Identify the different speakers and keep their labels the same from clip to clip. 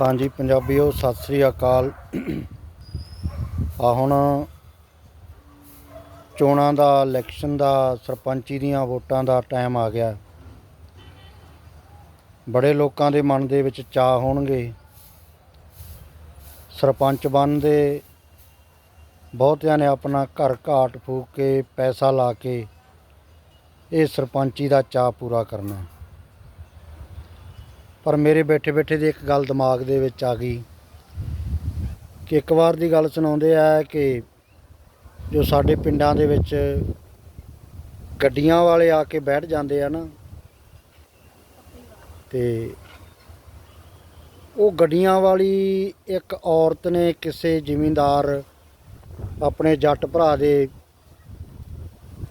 Speaker 1: ਹਾਂਜੀ ਪੰਜਾਬੀਓ ਸਤਿ ਸ੍ਰੀ ਅਕਾਲ। ਆ ਹੁਣ ਚੋਣਾਂ ਦਾ, ਇਲੈਕਸ਼ਨ ਦਾ, ਸਰਪੰਚੀ ਦੀਆਂ ਵੋਟਾਂ ਦਾ ਟਾਈਮ ਆ ਗਿਆ। ਬੜੇ ਲੋਕਾਂ ਦੇ ਮਨ ਦੇ ਵਿੱਚ ਚਾਹ ਹੋਣਗੇ। ਸਰਪੰਚ ਬਣਨ ਦੇ ਬਹੁਤਿਆਂ ਨੇ ਆਪਣਾ ਘਰ ਘਾਟ ਫੂਕ ਕੇ ਪੈਸਾ ਲਾ ਕੇ ਇਹ ਸਰਪੰਚੀ ਦਾ ਚਾਹ ਪੂਰਾ ਕਰਨਾ। ਹੈ। ਪਰ ਮੇਰੇ ਬੈਠੇ ਬੈਠੇ ਦੀ ਇੱਕ ਗੱਲ ਦਿਮਾਗ ਦੇ ਵਿੱਚ ਆ ਗਈ ਕਿ ਇੱਕ ਵਾਰ ਦੀ ਗੱਲ ਸੁਣਾਉਂਦੇ ਆ ਕਿ ਜੋ ਸਾਡੇ ਪਿੰਡਾਂ ਦੇ ਵਿੱਚ ਗੱਡੀਆਂ ਵਾਲੇ ਆ ਕੇ ਬੈਠ ਜਾਂਦੇ ਆ ਨਾ, ਤੇ ਉਹ ਗੱਡੀਆਂ ਵਾਲੀ ਇੱਕ ਔਰਤ ਨੇ ਕਿਸੇ ਜ਼ਿਮੀਂਦਾਰ ਆਪਣੇ ਜੱਟ ਭਰਾ ਦੇ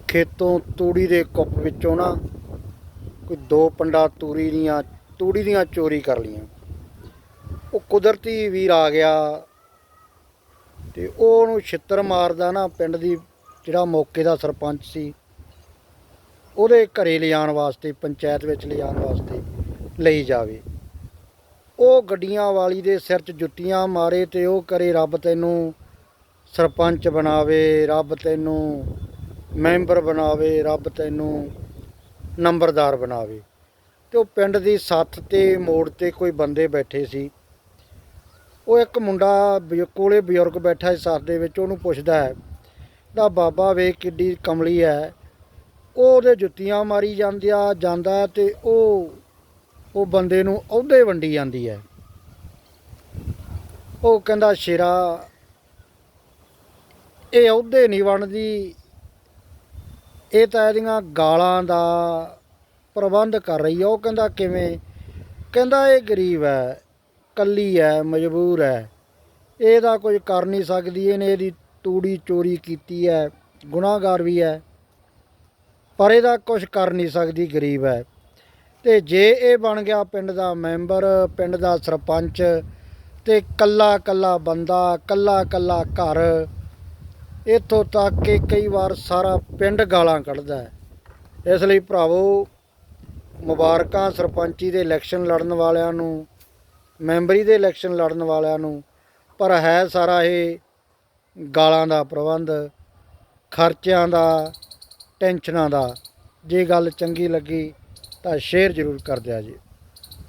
Speaker 1: ਖੇਤੋਂ ਤੂੜੀ ਦੇ ਕੁੱਪ ਵਿੱਚੋਂ ਨਾ ਕੋਈ ਦੋ ਪੰਡਾ ਤੂੜੀ ਦੀਆਂ ਤੂੜੀ ਦੀਆਂ ਚੋਰੀ ਕਰ ਲੀਆਂ ਉਹ ਕੁਦਰਤੀ ਵੀਰ ਆ ਗਿਆ ਤੇ ਉਹ ਉਹਨੂੰ ਛਿੱਤਰ ਮਾਰਦਾ ਨਾ ਪਿੰਡ ਦੀ ਜਿਹੜਾ ਮੌਕੇ ਦਾ ਸਰਪੰਚ ਸੀ, ਉਹਦੇ ਘਰੇ ਲਿਜਾਣ ਵਾਸਤੇ, ਪੰਚਾਇਤ ਵਿੱਚ ਲਿਜਾਣ ਵਾਸਤੇ ਲਈ ਜਾਵੇ। ਉਹ ਗੱਡੀਆਂ ਵਾਲੀ ਦੇ ਸਿਰ 'ਚ ਜੁੱਤੀਆਂ ਮਾਰੇ ਤੇ ਉਹ ਕਰੇ ਰੱਬ ਤੈਨੂੰ ਸਰਪੰਚ ਬਣਾਵੇ, ਰੱਬ ਤੈਨੂੰ ਮੈਂਬਰ ਬਣਾਵੇ, ਰੱਬ ਤੈਨੂੰ ਨੰਬਰਦਾਰ ਬਣਾਵੇ। ਤੇ ਉਹ ਪਿੰਡ ਦੀ ਸੱਥ ਤੇ ਮੋੜ ਤੇ ਕੋਈ ਬੰਦੇ ਬੈਠੇ ਸੀ। ਉਹ ਇੱਕ ਮੁੰਡਾ ਕੋਲੇ ਬਜ਼ੁਰਗ ਬੈਠਾ ਸੀ ਸੱਥ ਦੇ ਵਿੱਚ, ਉਹਨੂੰ ਪੁੱਛਦਾ ਹੈ ਦਾ ਬਾਬਾ ਵੇ ਕਿੱਡੀ ਕਮਲੀ ਹੈ ਉਹ ਉਹਦੇ ਜੁੱਤੀਆਂ ਮਾਰੀ ਜਾਂਦਿਆ ਜਾਂਦਾ ਹੈ ਤੇ ਉਹ ਉਹ ਬੰਦੇ ਨੂੰ ਅਹੁਦੇ ਵੰਡੀ ਜਾਂਦੀ ਹੈ। ਉਹ ਕਹਿੰਦਾ, ਸ਼ੇਰਾ, ਇਹ ਅਹੁਦੇ ਨਹੀਂ ਵੰਡਦੀ। ਇਹ ਤਾਂ ਇਹਦੀਆਂ ਗਾਲਾਂ ਦਾ ਪ੍ਰਬੰਧ ਕਰ ਰਹੀ ਆ। ਉਹ ਕਹਿੰਦਾ ਕਿਵੇਂ? ਕਹਿੰਦਾ ਇਹ ਗਰੀਬ ਹੈ, ਕੱਲੀ ਹੈ, ਮਜਬੂਰ ਹੈ। ਇਹਦਾ ਕੁਝ ਕਰ ਨਹੀਂ ਸਕਦੀ, ਇਹਨੇ ਇਹਦੀ ਤੂੜੀ ਚੋਰੀ ਕੀਤੀ ਹੈ, ਗੁਨਾਹਗਾਰ ਵੀ ਹੈ। ਪਰ ਇਹਦਾ ਕੁਝ ਕਰ ਨਹੀਂ ਸਕਦੀ, ਗਰੀਬ ਹੈ। ਤੇ ਜੇ ਇਹ ਬਣ ਗਿਆ ਪਿੰਡ ਦਾ ਮੈਂਬਰ, ਪਿੰਡ ਦਾ ਸਰਪੰਚ, ਤੇ ਕੱਲਾ ਕੱਲਾ ਬੰਦਾ, ਕੱਲਾ ਕੱਲਾ ਘਰ, ਇੱਥੋਂ ਤੱਕ ਕਿ ਕਈ ਵਾਰ ਸਾਰਾ ਪਿੰਡ ਗਾਲਾਂ ਕੱਢਦਾ ਹੈ। ਇਸ ਲਈ ਭਰਾਵੋ ਮੁਬਾਰਕਾਂ ਸਰਪੰਚੀ ਦੇ ਇਲੈਕਸ਼ਨ ਲੜਨ ਵਾਲਿਆਂ ਨੂੰ, ਮੈਂਬਰੀ ਦੇ ਇਲੈਕਸ਼ਨ ਲੜਨ ਵਾਲਿਆਂ ਨੂੰ, ਪਰ ਹੈ ਸਾਰਾ ਇਹ ਗਾਲਾਂ ਦਾ ਪ੍ਰਬੰਧ, ਖਰਚਿਆਂ ਦਾ, ਟੈਨਸ਼ਨਾਂ ਦਾ। ਜੇ ਗੱਲ ਚੰਗੀ ਲੱਗੀ ਤਾਂ ਸ਼ੇਅਰ ਜ਼ਰੂਰ ਕਰ ਦਿਆ ਜੀ।